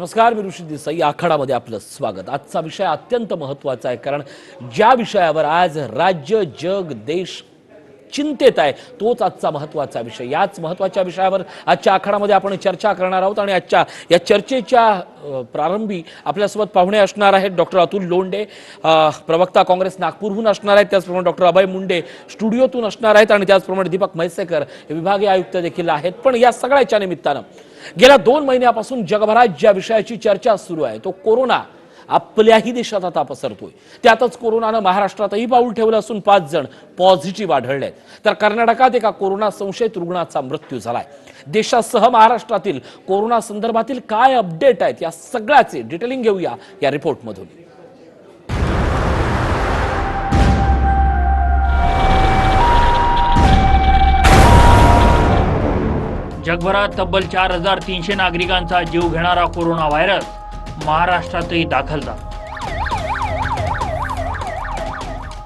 नमस्कार मी ऋषी देसाई. आखाडामध्ये आपलं स्वागत. आजचा विषय अत्यंत महत्त्वाचा आहे कारण ज्या विषयावर आज राज्य जग देश चिंतेत आहे तोच आजचा महत्त्वाचा विषय. याच महत्त्वाच्या विषयावर आजच्या आखाडामध्ये आपण चर्चा करणार आहोत आणि आजच्या या चर्चेच्या प्रारंभी आपल्यासोबत पाहुणे असणार आहेत डॉक्टर अतुल लोंडे प्रवक्ता काँग्रेस नागपूरहून असणार आहेत त्याचप्रमाणे डॉक्टर अभय मुंडे स्टुडिओतून असणार आहेत आणि त्याचप्रमाणे दीपक म्हैसेकर हे विभागीय आयुक्त देखील आहेत. पण या सगळ्याच्या निमित्तानं गेल्या दोन महिन्यापासून जगभरात ज्या विषयाची चर्चा सुरू आहे तो कोरोना आपल्याही देशात आता पसरतोय. त्यातच कोरोनानं महाराष्ट्रातही पाऊल ठेवलं असून पाच जण पॉझिटिव्ह आढळले आहेत तर कर्नाटकात एका कोरोना संशयित रुग्णाचा मृत्यू झालाय. देशासह महाराष्ट्रातील कोरोना संदर्भातील काय अपडेट आहेत या सगळ्याचे डिटेलिंग घेऊया या रिपोर्टमधून जगभरात तब्बल चार हजार तीनशे नागरिकांचा जीव घेणारा कोरोना व्हायरस महाराष्ट्रातही दाखल झाला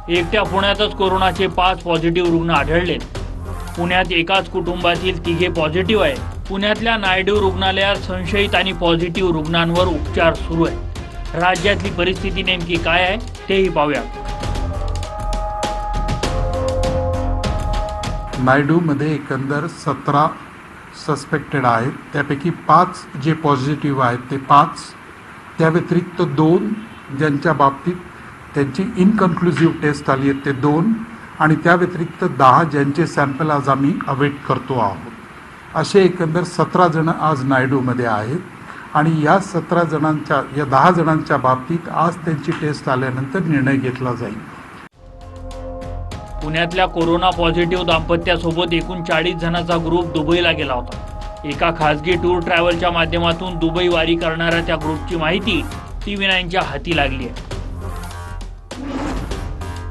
एकट्या पुण्यातच कोरोनाचे पाच पॉझिटिव्ह रुग्ण आढळले. पुण्यात एकाच कुटुंबातील तिघे पॉझिटिव्ह आहे. पुण्यातल्या नायडू रुग्णालयात संशयित आणि पॉझिटिव्ह रुग्णांवर उपचार सुरू आहे. राज्यातली परिस्थिती नेमकी काय आहे तेही पाहूया. नायडूमध्ये एकंदर सतरा सस्पेक्टेड आहेत त्यापैकी पाच जे पॉझिटिव्ह आहेत ते पाच. त्या व्यतिरिक्त दोन ज्यांच्या बाबतीत त्यांची इनकन्क्लुझिव्ह टेस्ट आली आहेत ते दोन. आणि त्या व्यतिरिक्त दहा ज्यांचे सॅम्पल आज आम्ही अवेट करतो आहोत. असे एकंदर सतरा जणं आज नायडूमध्ये आहेत. आणि या सतरा जणांच्या या दहा जणांच्या बाबतीत आज त्यांची टेस्ट आल्यानंतर निर्णय घेतला जाईल. पुण्यातल्या कोरोना पॉझिटिव्ह दाम्पत्यासोबत एकूण चाळीस जणांचा ग्रुप दुबईला गेला होता. एका खासगी टूर ट्रॅव्हलच्या माध्यमातून दुबई वारी करणाऱ्या त्या ग्रुपची माहिती टीव्ही नाईनच्या हाती लागली आहे.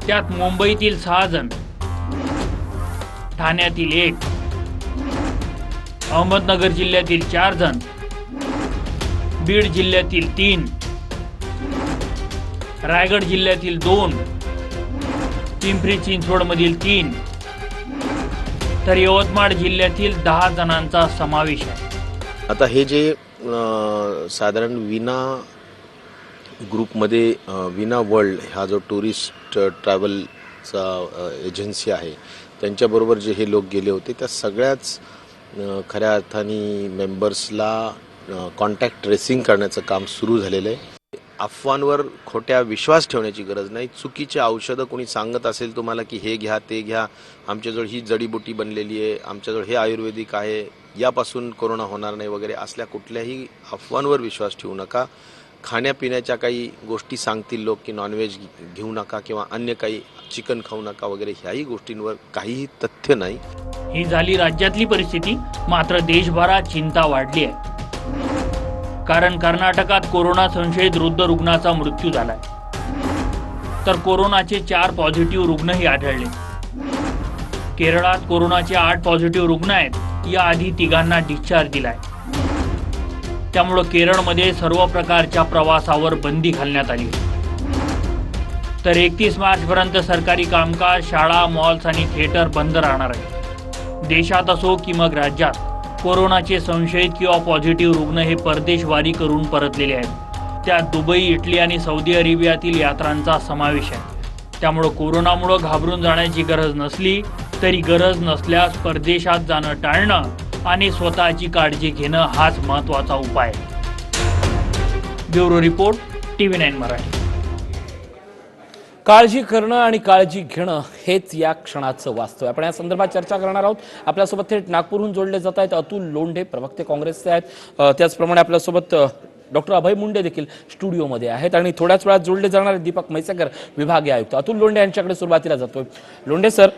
त्यात मुंबईतील सहा जण ठाण्यातील एक अहमदनगर जिल्ह्यातील चार जण बीड जिल्ह्यातील तीन रायगड जिल्ह्यातील दोन पिंपरी चिंचवडमधील तीन तर यवतमाळ जिल्ह्यातील दहा जणांचा समावेश आहे. आता हे जे साधारण विना ग्रुपमध्ये विना वर्ल्ड हा जो टुरिस्ट ट्रॅव्हलचा एजन्सी आहे त्यांच्याबरोबर जे हे लोक गेले होते त्या सगळ्याच खऱ्या अर्थाने मेंबर्सला कॉन्टॅक्ट ट्रेसिंग करण्याचं काम सुरू झालेलं आहे. अफवांवर खोट्या विश्वास ठेवण्याची गरज नाही. चुकीचे औषधं कोणी सांगत असेल तुम्हाला की हे घ्या ते घ्या आमच्याजवळ ही जडीबुटी बनलेली आहे आमच्याजवळ हे आयुर्वेदिक आहे यापासून कोरोना होणार नाही वगैरे असल्या कुठल्याही अफवांवर विश्वास ठेवू नका. खाण्यापिण्याच्या काही गोष्टी सांगतील लोक की नॉनव्हेज घेऊ नका किंवा अन्य काही चिकन खाऊ नका वगैरे ह्याही गोष्टींवर काहीही तथ्य नाही. ही झाली राज्यातली परिस्थिती मात्र देशभरात चिंता वाढली आहे. कारण कर्नाटकात कोरोना संशयित वृद्ध रुग्णाचा मृत्यू झालाय. तर कोरोनाचे चार पॉझिटिव्ह रुग्णही आढळले. केरळात कोरोनाचे आठ पॉझिटिव्ह रुग्ण आहेत याआधी तिघांना डिस्चार्ज दिलाय. त्यामुळं केरळमध्ये सर्व प्रकारच्या प्रवासावर बंदी घालण्यात आली तर एकतीस मार्चपर्यंत सरकारी कामकाज शाळा मॉल्स आणि थिएटर बंद राहणार आहे देशात असो की मग राज्यात. कोरोनाचे संशयित किंवा पॉझिटिव्ह रुग्ण हे परदेशवारी करून परतलेले आहेत. त्यात दुबई इटली आणि सौदी अरेबियातील यात्रांचा समावेश आहे. त्यामुळं कोरोनामुळं घाबरून जाण्याची गरज नसली तरी गरज नसल्यास परदेशात जाणं टाळणं आणि स्वतःची काळजी घेणं हाच महत्त्वाचा उपाय आहे. Bureau report T V nine Marathi. काळजी करणं आणि काळजी घेणं हेच या क्षणाचं वास्तव आहे. आपण या संदर्भात चर्चा करणार आहोत. आपल्यासोबत थेट नागपूरहून जोडले जात आहेत अतुल लोंढे प्रवक्ते काँग्रेसचे आहेत. त्याचप्रमाणे आपल्यासोबत डॉक्टर अभय मुंडे देखील स्टुडिओमध्ये आहेत आणि थोड्याच वेळात जोडले जाणारे दीपक म्हैसेकर विभागीय आयुक्त. अतुल लोंढे यांच्याकडे सुरुवातीला जातोय. लोंढे सर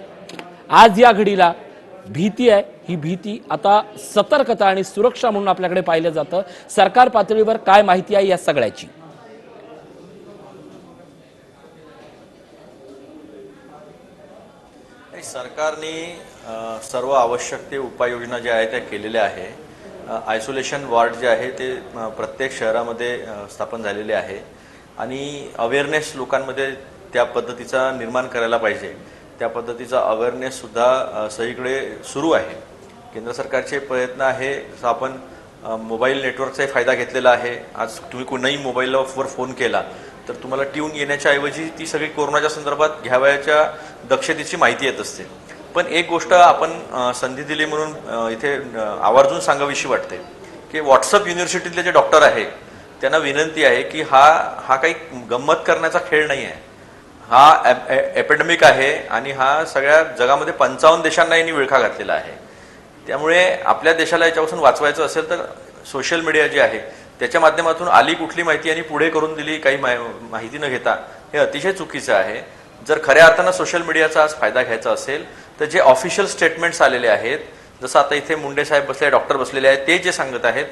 आज या घडीला भीती आहे. ही भीती आता सतर्कता आणि सुरक्षा म्हणून आपल्याकडे पाहिलं जातं. सरकार पातळीवर काय माहिती आहे या सगळ्याची? सरकारने सर्व आवश्यक ते उपाययोजना ज्या आहेत त्या केलेल्या आहे. आयसोलेशन वॉर्ड जे आहे ते प्रत्येक शहरामध्ये स्थापन झालेले आहे. आणि अवेअरनेस लोकांमध्ये त्या पद्धतीचा निर्माण करायला पाहिजे. त्या पद्धतीचा अवेअरनेससुद्धा सगळीकडे सुरू आहे. केंद्र सरकारचे प्रयत्न आहे जसं आपण मोबाईल नेटवर्कचाही फायदा घेतलेला आहे. आज तुम्ही कोणाही मोबाईलवर फोन केला तर तुम्हाला ट्यून येण्याच्या ऐवजी ती सगळी कोरोनाच्या संदर्भात घ्यावयाच्या दक्षतेची माहिती येत असते. पण एक गोष्ट आपण संधी दिली म्हणून इथे आवर्जून सांगावीशी वाटते की व्हॉट्सअप युनिव्हर्सिटीतले जे डॉक्टर आहे त्यांना विनंती आहे की हा हा काही गंमत करण्याचा खेळ नाही आहे हा एपिडेमिक आहे आणि हा सगळ्या जगामध्ये पंचावन्न देशांना यांनी विळखा घातलेला आहे. त्यामुळे आपल्या देशाला याच्यापासून वाचवायचं असेल तर सोशल मीडिया जे आहे त्याच्या माध्यमातून आली कुठली माहिती आणि पुढे करून दिली काही माहिती न घेता हे अतिशय चुकीचं आहे. जर खऱ्या अर्थानं सोशल मीडियाचा आज फायदा घ्यायचा असेल तर जे ऑफिशियल स्टेटमेंट्स आलेले आहेत जसं आता इथे मुंडे साहेब बसले डॉक्टर बसलेले आहेत ते जे सांगत आहेत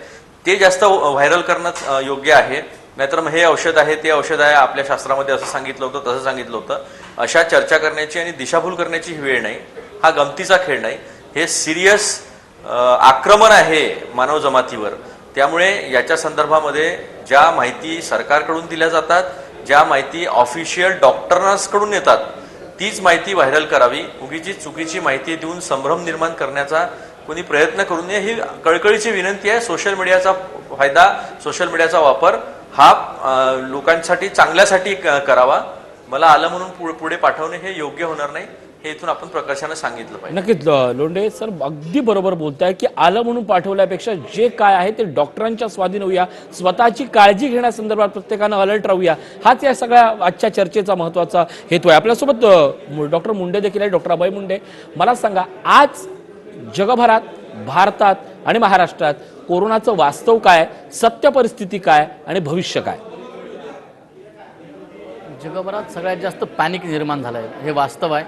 ते जास्त व्हायरल करणं योग्य आहे. नाहीतर मग हे औषध आहे ते औषध आहे आपल्या शास्त्रामध्ये असं सांगितलं होतं तसं सांगितलं होतं. अशा चर्चा करण्याची आणि दिशाभूल करण्याची ही वेळ नाही. हा गमतीचा खेळ नाही. हे सिरियस आक्रमण आहे मानव जमातीवर. त्यामुळे याच्या संदर्भामध्ये ज्या माहिती सरकारकडून दिल्या जातात ज्या माहिती ऑफिशियल डॉक्टर्सकडून येतात तीच माहिती व्हायरल करावी. उगीची चुकीची माहिती देऊन संभ्रम निर्माण करण्याचा कोणी प्रयत्न करू नये ही कळकळीची विनंती आहे. सोशल मीडियाचा फायदा सोशल मीडियाचा वापर हा लोकांसाठी चांगल्यासाठी क- करावा. मला आलं म्हणून पुढे पुढे पाठवणे हे योग्य होणार नाही. हे इथून आपण प्रकर्षानं सांगितलं पाहिजे. नक्कीच लोंढे सर अगदी बरोबर बोलताय की आलं म्हणून पाठवल्यापेक्षा जे काय आहे ते डॉक्टरांच्या स्वाधीन होऊया स्वतःची काळजी घेण्यासंदर्भात प्रत्येकानं अलर्ट राहूया. हाच या सगळ्या आजच्या चर्चेचा महत्त्वाचा हेतू आहे. आपल्यासोबत डॉक्टर मुंडे देखील आहे डॉक्टर अभय मुंडे. मला सांगा आज जगभरात भारतात आणि महाराष्ट्रात कोरोनाचं वास्तव काय सत्य परिस्थिती काय आणि भविष्य काय जगभरात सगळ्यात जास्त पॅनिक निर्माण झालं आहे हे वास्तव आहे.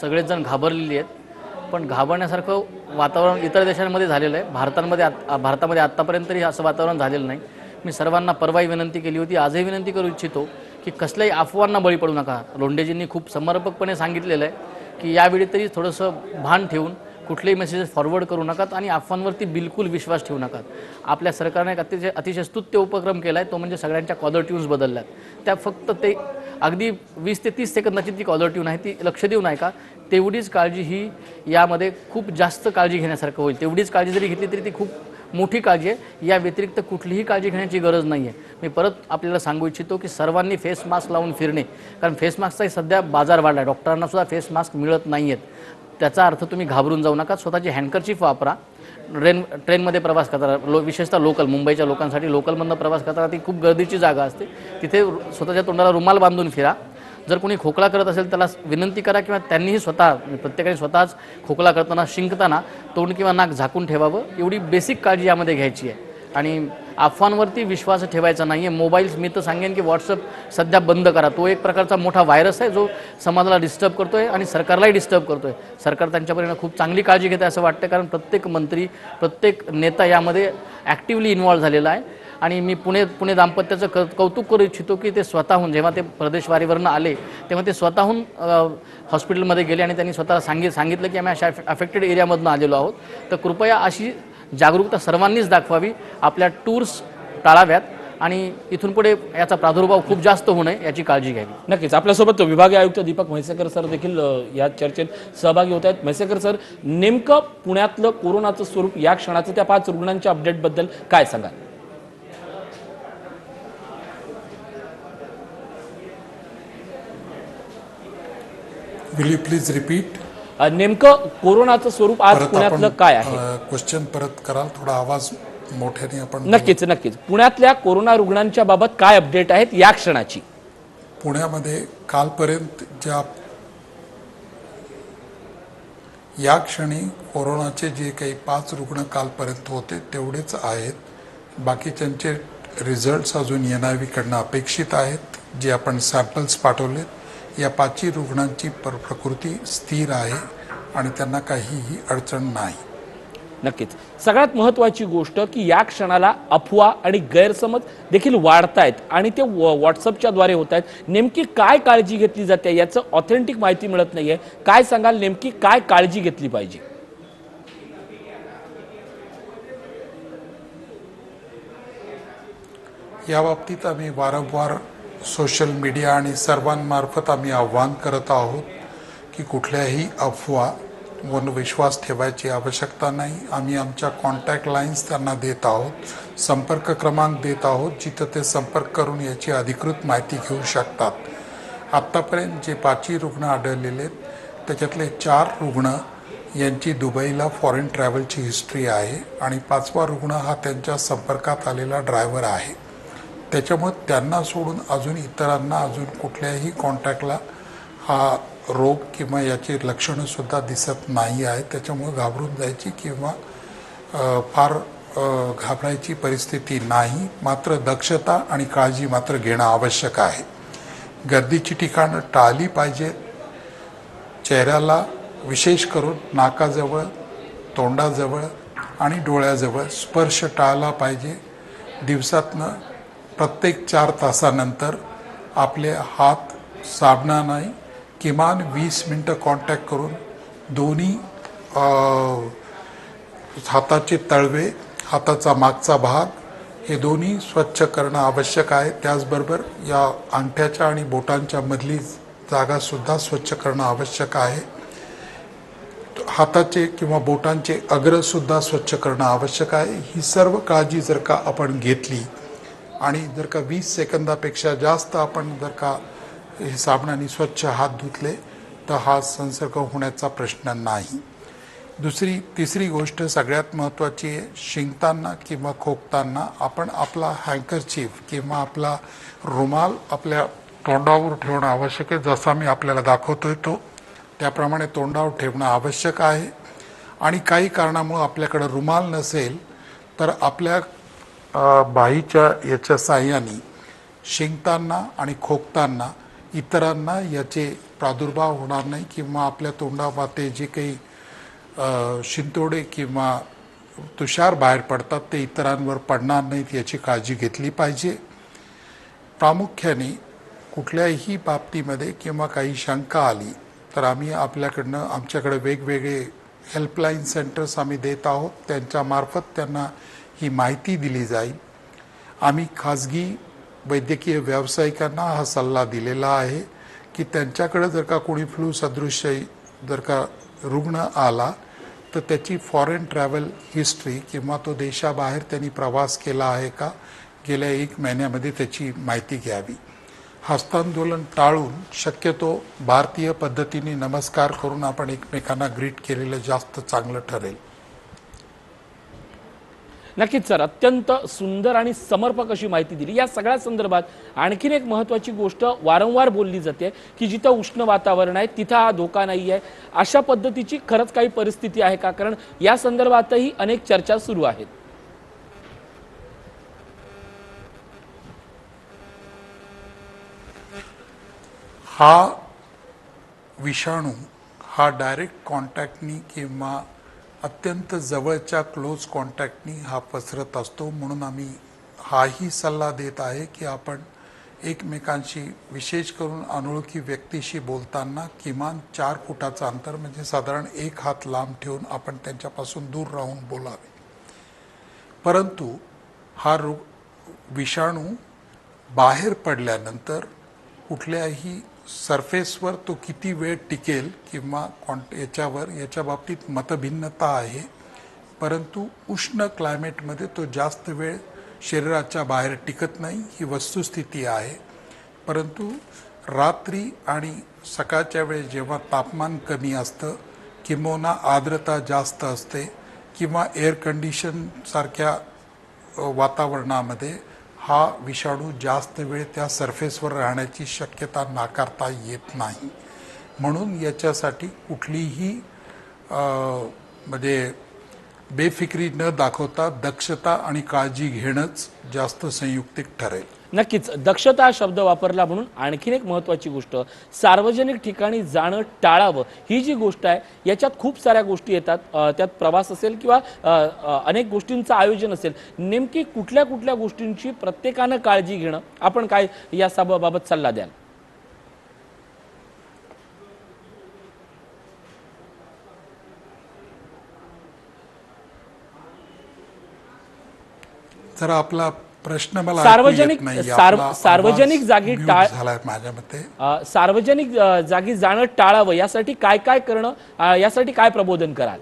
सगळेच जण घाबरलेली आहेत. पण घाबरण्यासारखं वातावरण इतर देशांमध्ये झालेलं आहे. भारतामध्ये आत भारतामध्ये आत्तापर्यंत तरी असं वातावरण झालेलं नाही. मी सर्वांना परवाही विनंती केली होती. आजही विनंती करू इच्छितो की कसल्याही अफवांना बळी पडू नका. लोंडेजींनी खूप समर्पकपणे सांगितलेलं आहे की यावेळी तरी थोडंसं भान ठेवून कुठलेही मेसेजेस फॉरवर्ड करू नकात आणि अफवांवरती बिलकुल विश्वास ठेवू नकात. आपल्या सरकारने एक अतिशय अतिशय स्तुत्य उपक्रम केला आहे तो म्हणजे सगळ्यांच्या कॉलर ट्यून्स बदलल्यात. त्या फक्त ते अगदी वीस ते तीस सेकंदाची ती कॉलर ट्यून आहे ती लक्ष देऊ नये का तेवढीच काळजी ही यामध्ये खूप जास्त काळजी घेण्यासारखं होईल. तेवढीच काळजी जरी घेतली तरी ती खूप मोठी काळजी आहे. या व्यतिरिक्त कुठलीही काळजी घेण्याची गरज नाही आहे मी परत आपल्याला सांगू इच्छितो की सर्वांनी फेस मास्क लावून फिरणे. कारण फेस मास्कचाही सध्या बाजार वाढला आहे डॉक्टरांनासुद्धा फेस मास्क मिळत नाही आहेत त्याचा अर्थ तुम्ही घाबरून जाऊ नका. स्वतःची हँडकरचीफ वापरा. ट्रेन ट्रेनमध्ये प्रवास करताना लो विशेषतः लोकल मुंबईच्या लोकांसाठी लोकलमधनं प्रवास करताना ती खूप गर्दीची जागा असते. तिथे रु- स्वतःच्या तोंडाला रुमाल बांधून फिरा. जर कोणी खोकला करत असेल त्याला विनंती करा किंवा त्यांनीही स्वतः प्रत्येकाने स्वतःच खोकला करताना शिंकताना तोंड किंवा नाक झाकून ठेवावं. एवढी बेसिक काळजी यामध्ये घ्यायची आहे. आणि अफवांवरती विश्वास ठेवायचा नाही आहे मोबाईल्स मी तर सांगेन की व्हॉट्सअप सध्या बंद करा. तो एक प्रकारचा मोठा व्हायरस आहे जो समाजाला डिस्टर्ब करतो आहे आणि सरकारलाही डिस्टर्ब करतो आहे सरकार त्यांच्यापर्यंत खूप चांगली काळजी घेते असं वाटतं कारण प्रत्येक मंत्री प्रत्येक नेता यामध्ये ॲक्टिव्हली इन्वॉल्व्ह झालेला आहे. आणि मी पुणे पुणे दाम्पत्याचं क कौतुक करू इच्छितो की ते स्वतःहून जेव्हा ते प्रदेशवारीवरनं आले तेव्हा ते स्वतःहून हॉस्पिटलमध्ये गेले आणि त्यांनी स्वतःला सांगित सांगितलं की आम्ही अशा अफेक्टेड एरियामधून आलेलो आहोत. तर कृपया अशी जागरूकता सर्वांनीच दाखवावी आपल्या टूर्स टाळाव्यात आणि इथून पुढे याचा प्रादुर्भाव खूप जास्त होऊ नये याची काळजी घ्यावी. नक्कीच. आपल्यासोबत विभागीय आयुक्त दीपक म्हैसेकर सर देखील या चर्चेत सहभागी होत आहेत. म्हैसेकर सर नेमकं पुण्यातलं कोरोनाचं स्वरूप या क्षणाचं त्या पाच रुग्णांच्या अपडेटबद्दल काय सांगाल? Will you please repeat uh, नेमकं कोरोनाचं स्वरूप आज पुण्यातलं काय आहे? क्वेश्चन परत कराल थोडा आवाज मोठ्याने आपण नक्कीच नक्कीच. पुण्यातल्या कोरोना रुग्णांच्या बाबत काय अपडेट आहेत या क्षणाची? पुण्यामध्ये कालपर्यंत ज्या या क्षणी कोरोनाचे जे काही पाच रुग्ण कालपर्यंत होते तेवढेच आहेत. बाकीच्यांचे रिझल्ट्स अजून एनआयव्हीकडनं अपेक्षित आहेत जे आपण सॅम्पल्स पाठवलेत. या पाचही रुग्णांची प्र प्रकृती स्थिर आहे आणि त्यांना काहीही अडचण नाही. नक्कीच. सगळ्यात महत्वाची गोष्ट की या क्षणाला अफवा आणि गैरसमज देखील वाढतायत आणि ते व्ह- व्हॉट्सअपच्या द्वारे होत आहेत नेमकी काय काळजी घेतली जाते याचं ऑथेंटिक माहिती मिळत नाहीये. काय सांगाल? नेमकी काय काळजी घेतली पाहिजे? या बाबतीत आम्ही वारंवार सोशल मीडिया आणि सर्वांमार्फत आम्ही आव्हान करत आहोत की कुठल्याही अफवा व विश्वास ठेवायची आवश्यकता नाही. आम्ही आमच्या कॉन्टॅक्ट लाईन्स त्यांना देत आहोत संपर्क क्रमांक देत आहोत जिथं ते संपर्क करून याची अधिकृत माहिती घेऊ शकतात. आत्तापर्यंत जे पाचही रुग्ण आढळलेले आहेत त्याच्यातले चार रुग्ण यांची दुबईला फॉरेन ट्रॅव्हलची हिस्ट्री आहे आणि पाचवा रुग्ण हा त्यांच्या संपर्कात आलेला ड्रायव्हर आहे. त्याच्यामुळे त्यांना सोडून अजून इतरांना अजून कुठल्याही कॉन्टॅक्टला हा रोग किंवा याची लक्षणंसुद्धा दिसत नाही आहे त्याच्यामुळे घाबरून जायची किंवा फार घाबरायची परिस्थिती नाही. मात्र दक्षता आणि काळजी मात्र घेणं आवश्यक आहे. गर्दीची ठिकाणं टाळली पाहिजेत चेहऱ्याला विशेष करून नाकाजवळ तोंडाजवळ आणि डोळ्याजवळ स्पर्श टाळला पाहिजे. दिवसातनं प्रत्येक चार तासानंतर आपले हात साबणाने किमान वीस मिनटं कॉन्टॅक्ट करून दोन्ही हाताचे तळवे हाताचा मागचा भाग हे दोन्ही स्वच्छ करणं आवश्यक आहे. त्याचबरोबर या अंगठ्याच्या आणि बोटांच्या मधली जागासुद्धा स्वच्छ करणं आवश्यक आहे. हाताचे किंवा बोटांचे अग्रसुद्धा स्वच्छ करणं आवश्यक आहे. ही सर्व काळजी जर का आपण घेतली आणि जर का वीस सेकंदापेक्षा जास्त आपण जर का हे साबणाने स्वच्छ हात धुतले तर हा संसर्ग होण्याचा प्रश्न नाही. दुसरी तिसरी गोष्ट सगळ्यात महत्त्वाची आहे शिंकताना किंवा खोकताना आपण आपला हँकरचीफ किंवा आपला रुमाल आपल्या तोंडावर ठेवणं आवश्यक आहे जसा मी आपल्याला दाखवतोय तो. त्याप्रमाणे तोंडावर ठेवणं आवश्यक आहे. आणि काही कारणामुळं आपल्याकडं रुमाल नसेल तर आपल्या बाईच्या याच्या साह्याने शिंकताना आणि खोकताना इतरांना याचे प्रादुर्भाव होणार नाही किंवा आपल्या तोंडावाते जे काही शिंतोडे किंवा तुषार बाहेर पडतात ते इतरांवर पडणार नाहीत याची काळजी घेतली पाहिजे. प्रामुख्याने कुठल्याही बाबतीमध्ये किंवा काही शंका आली तर आम्ही आपल्याकडनं आमच्याकडे वेगवेगळे हेल्पलाईन सेंटर्स आम्ही देत आहोत. त्यांच्यामार्फत त्यांना ही माहिती दिली जाईल. आम्ही खाजगी वैद्यकीय व्यावसायिकांना हा सल्ला दिलेला आहे की त्यांच्याकडे जर का कोणी फ्लू सदृश्य जर का रुग्ण आला तर त्याची फॉरेन ट्रॅव्हल हिस्ट्री किंवा तो देशाबाहेर त्यांनी प्रवास केला आहे का गेल्या एक महिन्यामध्ये त्याची माहिती घ्यावी. हस्तांदोलन टाळून शक्यतो भारतीय पद्धतीने नमस्कार करून आपण एकमेकांना ग्रीट केलेलं जास्त चांगलं ठरेल. नक्कीच सर. अत्यंत सुंदर आणि समर्पक अशी माहिती दिली. या सगळ्या संदर्भात आणखीन एक महत्वाची गोष्ट वारंवार बोलली जाते की जिथं उष्ण वातावरण आहे तिथं हा धोका नाही आहे. अशा पद्धतीची खरंच काही परिस्थिती आहे का? कारण या संदर्भातही अनेक चर्चा सुरू आहेत. हा विषाणू हा डायरेक्ट कॉन्टॅक्टनी किंवा अत्यंत जवळच्या क्लोज कॉन्टॅक्टनी हा पसरत असतो. म्हणून आम्ही हाही सल्ला देत आहे की आपण एकमेकांशी विशेष करून अनोळखी व्यक्तीशी बोलताना किमान चार फुटाचं अंतर म्हणजे साधारण एक हात लांब ठेवून आपण त्यांच्यापासून दूर राहून बोलावे. परंतु हा रोग विषाणू बाहेर पडल्यानंतर कुठल्याही सरफेसवर तो किती वेळ टिकेल किंवा कॉन्ट याच्यावर याच्या बाबतीत मतभिन्नता आहे परंतु उष्ण क्लायमेटमध्ये तो जास्त वेळ शरीराच्या बाहेर टिकत नाही ही वस्तुस्थिती आहे. परंतु रात्री आणि सकाळच्या वेळेस जेव्हा तापमान कमी असतं किंबहुना आर्द्रता जास्त असते किंवा एअर कंडिशन सारख्या वातावरणामध्ये हा विषाणू जास्त वेळ त्या सरफेसवर राहण्याची शक्यता नाकारता येत नाही. म्हणून याच्यासाठी कुठलीही म्हणजे बेफिक्री न दाखवता दक्षता आणि काळजी घेणंच जास्त संयुक्तिक ठरेल. नक्कीच दक्षता हा शब्द वापरला म्हणून आणखीन एक महत्वाची गोष्ट सार्वजनिक ठिकाणी जाणं टाळावं ही जी गोष्ट आहे याच्यात खूप साऱ्या गोष्टी येतात. त्यात प्रवास असेल किंवा अनेक गोष्टींचं आयोजन असेल नेमकी कुठल्या कुठल्या गोष्टींची प्रत्येकानं काळजी घेणं आपण काय या बाबत सल्ला द्याल? जर आपला प्रश्न मला सार्वजनिक- सार्वजनिक जागी टाळ- झालाय माझ्या मते सार्वजनिक जागी जाणं टाळावं. यासाठी काय काय करणं? यासाठी काय प्रबोधन कराल?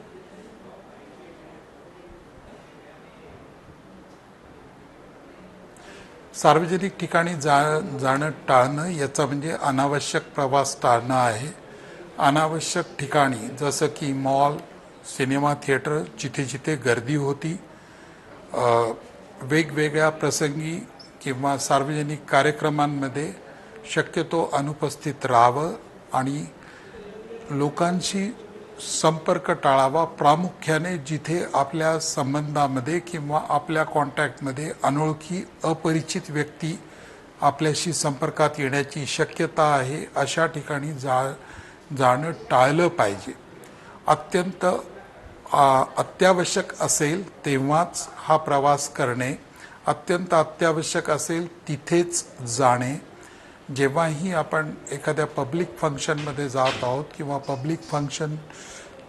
सार्वजनिक ठिकाणी जा जाणं टाळणं याचा म्हणजे अनावश्यक प्रवास टाळणं आहे. अनावश्यक ठिकाणी जसं की मॉल सिनेमा थिएटर जिथे जिथे गर्दी होती वेगवेगळ्या प्रसंगी किंवा सार्वजनिक कार्यक्रमांमध्ये शक्यतो अनुपस्थित राहावं आणि लोकांशी संपर्क टाळावा प्रामुख्याने जिथे आपल्या संबंधामध्ये किंवा आपल्या कॉन्टॅक्टमध्ये अनोळखी अपरिचित व्यक्ती आपल्याशी संपर्कात येण्याची शक्यता आहे अशा ठिकाणी जा जाणं टाळलं पाहिजे. अत्यंत अत्यावश्यक असेल तेव्हाच हा प्रवास करणे. अत्यंत अत्यावश्यक असेल तिथेच जाणे. जेव्हाही आपण एखाद्या पब्लिक फंक्शनमध्ये जात आहोत किंवा पब्लिक फंक्शन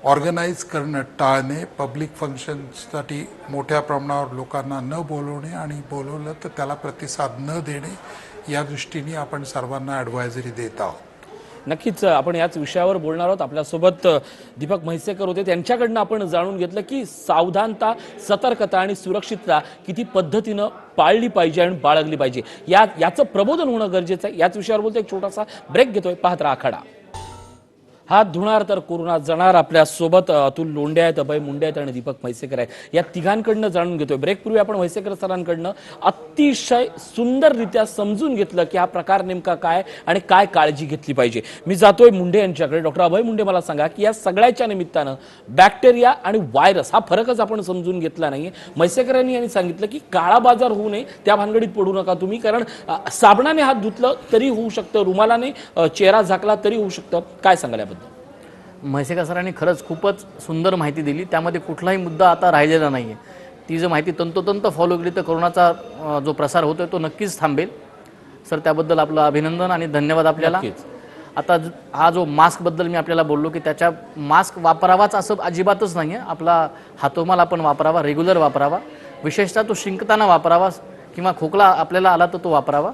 ऑर्गनाईज करणं टाळणे पब्लिक फंक्शनसाठी मोठ्या प्रमाणावर लोकांना न बोलवणे आणि बोलवलं तर त्याला प्रतिसाद न देणे या दृष्टीने आपण सर्वांना ॲडवायझरी देत आहोत. नक्कीच आपण याच विषयावर बोलणार आहोत. आपल्यासोबत दीपक म्हैसेकर होते. त्यांच्याकडनं आपण जाणून घेतलं की सावधानता सतर्कता आणि सुरक्षितता किती पद्धतीनं पाळली पाहिजे आणि बाळगली पाहिजे. या याचं प्रबोधन होणं गरजेचं आहे. याच विषयावर बोलतो एक छोटासा ब्रेक घेतोय. पाहत आखाडा. हात धुणार तर कोरोना जाणार. आपल्यासोबत अतुल लोंडे आहेत अभय मुंडे आहेत आणि दीपक म्हैसेकर आहेत. या तिघांकडनं जाणून घेतोय. ब्रेकपूर्वी आपण म्हैसेकर सरांकडनं अतिशय सुंदररित्या समजून घेतलं की हा प्रकार नेमका काय आणि काय काळजी घेतली पाहिजे. मी जातोय मुंडे यांच्याकडे. डॉक्टर अभय मुंडे मला सांगा की या सगळ्याच्या निमित्तानं बॅक्टेरिया आणि व्हायरस हा फरकच आपण समजून घेतला नाहीये. म्हैसेकरांनी यांनी सांगितलं की काळा बाजार होऊ नये त्या भानगडीत पडू नका तुम्ही. कारण साबणाने हात धुतलं तरी होऊ शकतं रुमालाने चेहरा झाकला तरी होऊ शकतं. काय सांगायला म्हैसेकर सरांनी खरंच खूपच सुंदर माहिती दिली. त्यामध्ये कुठलाही मुद्दा आता राहिलेला नाही आहे ती जर माहिती तंतोतंत फॉलो केली तर कोरोनाचा जो प्रसार होतोय तो नक्कीच थांबेल. सर त्याबद्दल आपलं अभिनंदन आणि धन्यवाद आपल्याला. आता हा जो मास्कबद्दल मी आपल्याला बोललो की त्याच्या मास्क वापरावाच असं अजिबातच नाही आहे आपला हातोमाल आपण वापरावा रेग्युलर वापरावा. विशेषतः तो शिंकताना वापरावा किंवा खोकला आपल्याला आला तर तो वापरावा.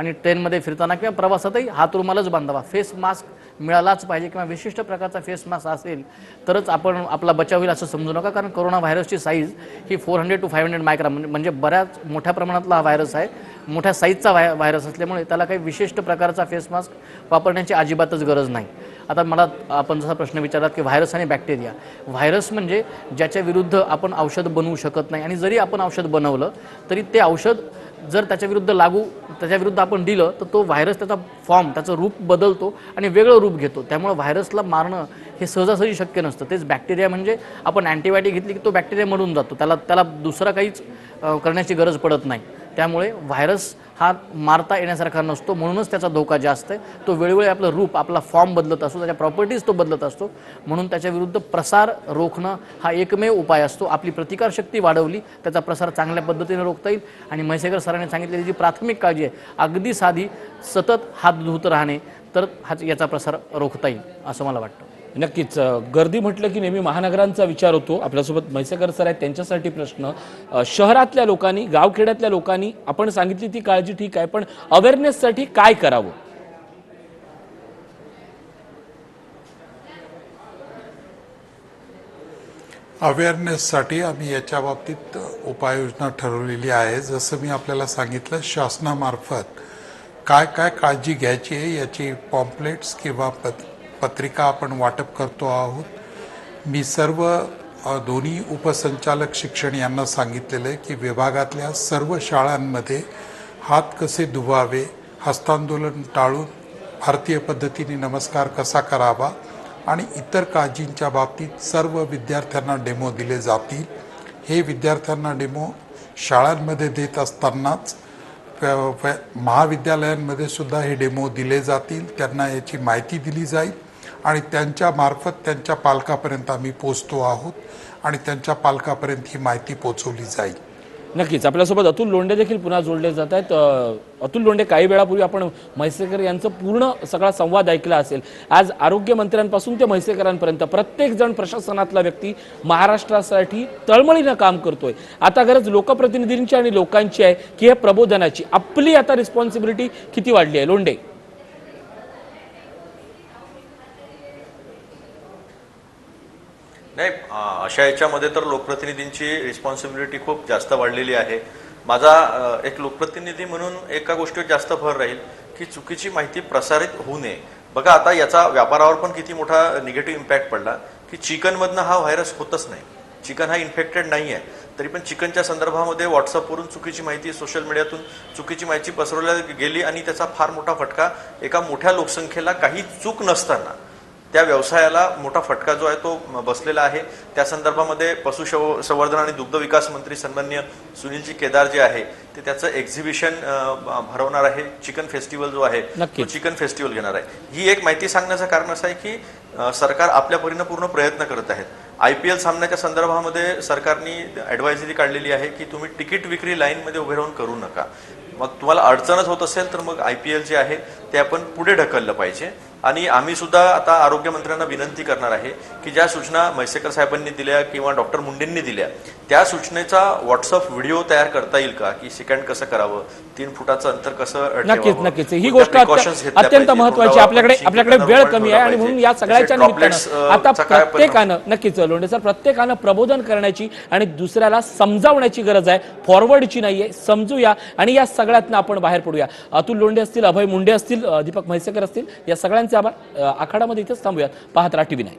आणि ट्रेनमध्ये फिरताना किंवा प्रवासातही हात रुमालच बांधावा. फेस मास्क मिळालाच पाहिजे किंवा विशिष्ट प्रकारचा फेस मास्क असेल तरच आपण आपला बचाव होईल असं समजू नका. कारण कोरोना व्हायरसची size he four hundred to five hundred micro म्हणजे बऱ्याच मोठ्या प्रमाणातला हा व्हायरस आहे. मोठ्या साईजचा व्हाय व्हायरस असल्यामुळे त्याला काही विशिष्ट प्रकारचा फेस मास्क वापरण्याची अजिबातच गरज नाही. आता मला आपण जसा प्रश्न विचारलात की व्हायरस आणि बॅक्टेरिया व्हायरस म्हणजे ज्याच्या विरुद्ध आपण औषध बनवू शकत नाही. आणि जरी आपण औषध बनवलं तरी ते औषध जर त्याच्याविरुद्ध लागू त्याच्याविरुद्ध आपण दिलं तर तो व्हायरस त्याचा फॉर्म त्याचं रूप बदलतो आणि वेगळं रूप घेतो. त्यामुळे व्हायरसला मारणं हे सहजासहजी शक्य नसतं. तेच बॅक्टेरिया म्हणजे आपण अँटीबायोटिक घेतली की तो बॅक्टेरिया मरून जातो. त्याला त्याला दुसरा काहीच करण्याची गरज पडत नाही. त्यामुळे व्हायरस हा मारता येण्यासारखा नसतो. म्हणूनच त्याचा धोका जास्त आहे. तो वेळोवेळी आपलं रूप आपला फॉर्म बदलत असतो. त्याच्या प्रॉपर्टीज तो बदलत असतो. म्हणून त्याच्याविरुद्ध प्रसार रोखणं हा एकमेव उपाय असतो. आपली प्रतिकारशक्ती वाढवली त्याचा प्रसार चांगल्या पद्धतीने रोखता येईल. आणि म्हैसेकर सरांनी सांगितलेली जी प्राथमिक काळजी आहे अगदी साधी सतत हात धुत राहणे तर हा याचा प्रसार रोखता येईल असं मला वाटतं. नक्कीच गर्दी म्हटलं की नेहमी महानगरांचा विचार होतो. आपल्यासोबत म्हैसेकर सर आहेत त्यांच्यासाठी प्रश्न. शहरातल्या लोकांनी गावखेड्यातल्या लोकांनी आपण सांगितली ती काळजी ठीक आहे पण अवेअरनेससाठी काय करावं? अवेअरनेससाठी आम्ही याच्या बाबतीत उपाययोजना ठरवलेली आहे. जसं मी आपल्याला सांगितलं शासनामार्फत काय काय काळजी घ्यायची आहे याची पॉम्पलेट्स किंवा पत्रिका आपण वाटप करतो आहोत. मी सर्व दोन्ही उपसंचालक शिक्षण यांना सांगितलेलं आहे की विभागातल्या सर्व शाळांमध्ये हात कसे धुवावे हस्तांदोलन टाळून भारतीय पद्धतीने नमस्कार कसा करावा आणि इतर काळजींच्या बाबतीत सर्व विद्यार्थ्यांना डेमो दिले जातील. हे विद्यार्थ्यांना डेमो शाळांमध्ये देत असतानाच महाविद्यालयांमध्ये सुद्धा हे डेमो दिले जातील. त्यांना याची माहिती दिली जाईल. आणि त्यांच्यामार्फत त्यांच्या पालकापर्यंत आम्ही पोचतो आहोत आणि त्यांच्या पालकापर्यंत ही माहिती पोचवली जाईल. नक्कीच. आपल्यासोबत अतुल लोंढे देखील पुन्हा जोडले जात आहेत. अतुल लोंढे काही वेळापूर्वी आपण म्हैसेकर यांचं पूर्ण सगळा संवाद ऐकला असेल. आज आरोग्यमंत्र्यांपासून ते म्हैसेकरांपर्यंत प्रत्येक जण प्रशासनातला व्यक्ती महाराष्ट्रासाठी तळमळीनं काम करतोय. आता गरज लोकप्रतिनिधींची आणि लोकांची आहे की हे प्रबोधनाची. आपली आता रिस्पॉन्सिबिलिटी किती वाढली आहे? लोंढे. नाही अशा याच्यामध्ये तर लोकप्रतिनिधींची रिस्पॉन्सिबिलिटी खूप जास्त वाढलेली आहे. माझा एक लोकप्रतिनिधी म्हणून एका गोष्टीवर जास्त भर राहील की चुकीची माहिती प्रसारित होऊ नये. बघा आता याचा व्यापारावर पण किती मोठा निगेटिव्ह इम्पॅक्ट पडला की चिकनमधनं हा व्हायरस होतच नाही. चिकन हा इन्फेक्टेड नाही आहे तरी पण चिकनच्या संदर्भामध्ये व्हॉट्सअपवरून चुकीची माहिती सोशल मीडियातून चुकीची माहिती पसरवल्या गेली आणि त्याचा फार मोठा फटका एका मोठ्या लोकसंख्येला काही चूक नसताना त्या व्यवसायाला मोठा फटका जो आहे तो बसलेला आहे. त्या संदर्भामध्ये पशुसंव संवर्धन आणि दुग्ध विकास मंत्री सन्मान्य सुनीलजी केदार जे आहे ते त्याचं एक्झिबिशन भरवणार आहे. चिकन फेस्टिवल जो आहे तो. चिकन फेस्टिवल घेणार आहे. ही एक माहिती सांगण्याचं कारण असं आहे की सरकार आपल्या परीनं पूर्ण प्रयत्न करत आहेत. आय पी एल सामन्याच्या संदर्भामध्ये सरकारने ॲडवायझरी काढलेली आहे की तुम्ही तिकीट विक्री लाईनमध्ये उभे राहून करू नका. मग तुम्हाला अडचणच होत असेल तर मग आय पी एल जे आहे ते आपण पुढे ढकललं पाहिजे. आणि आम्ही सुद्धा आता आरोग्यमंत्र्यांना विनंती करणार आहे की ज्या सूचना म्हैसेकर साहेबांनी दिल्या किंवा डॉक्टर मुंडेंनी दिल्या त्या सूचनेचा व्हॉट्सअप व्हिडिओ तयार करता येईल का? की सेकंड कसं करावं? तीन फुटाचं अंतर कसं नक्कीच नक्कीच. ही गोष्ट अत्यंत महत्वाची आपल्याकडे आपल्याकडे वेळ कमी आहे आणि म्हणून या. सगळ्याच्या निमित्तानं आता प्रत्येकानं नक्कीच लोंढे सर प्रत्येकानं प्रबोधन करण्याची आणि दुसऱ्याला समजावण्याची गरज आहे. फॉरवर्डची नाहीये. समजूया आणि या सगळ्यातनं आपण बाहेर पडूया. अतुल लोंढे असतील अभय मुंडे असतील दीपक म्हैसेकर असतील या सगळ्यांचे आभार. आखाडामध्ये इथेच थांबूयात. पाहत राहा टीव्ही नाही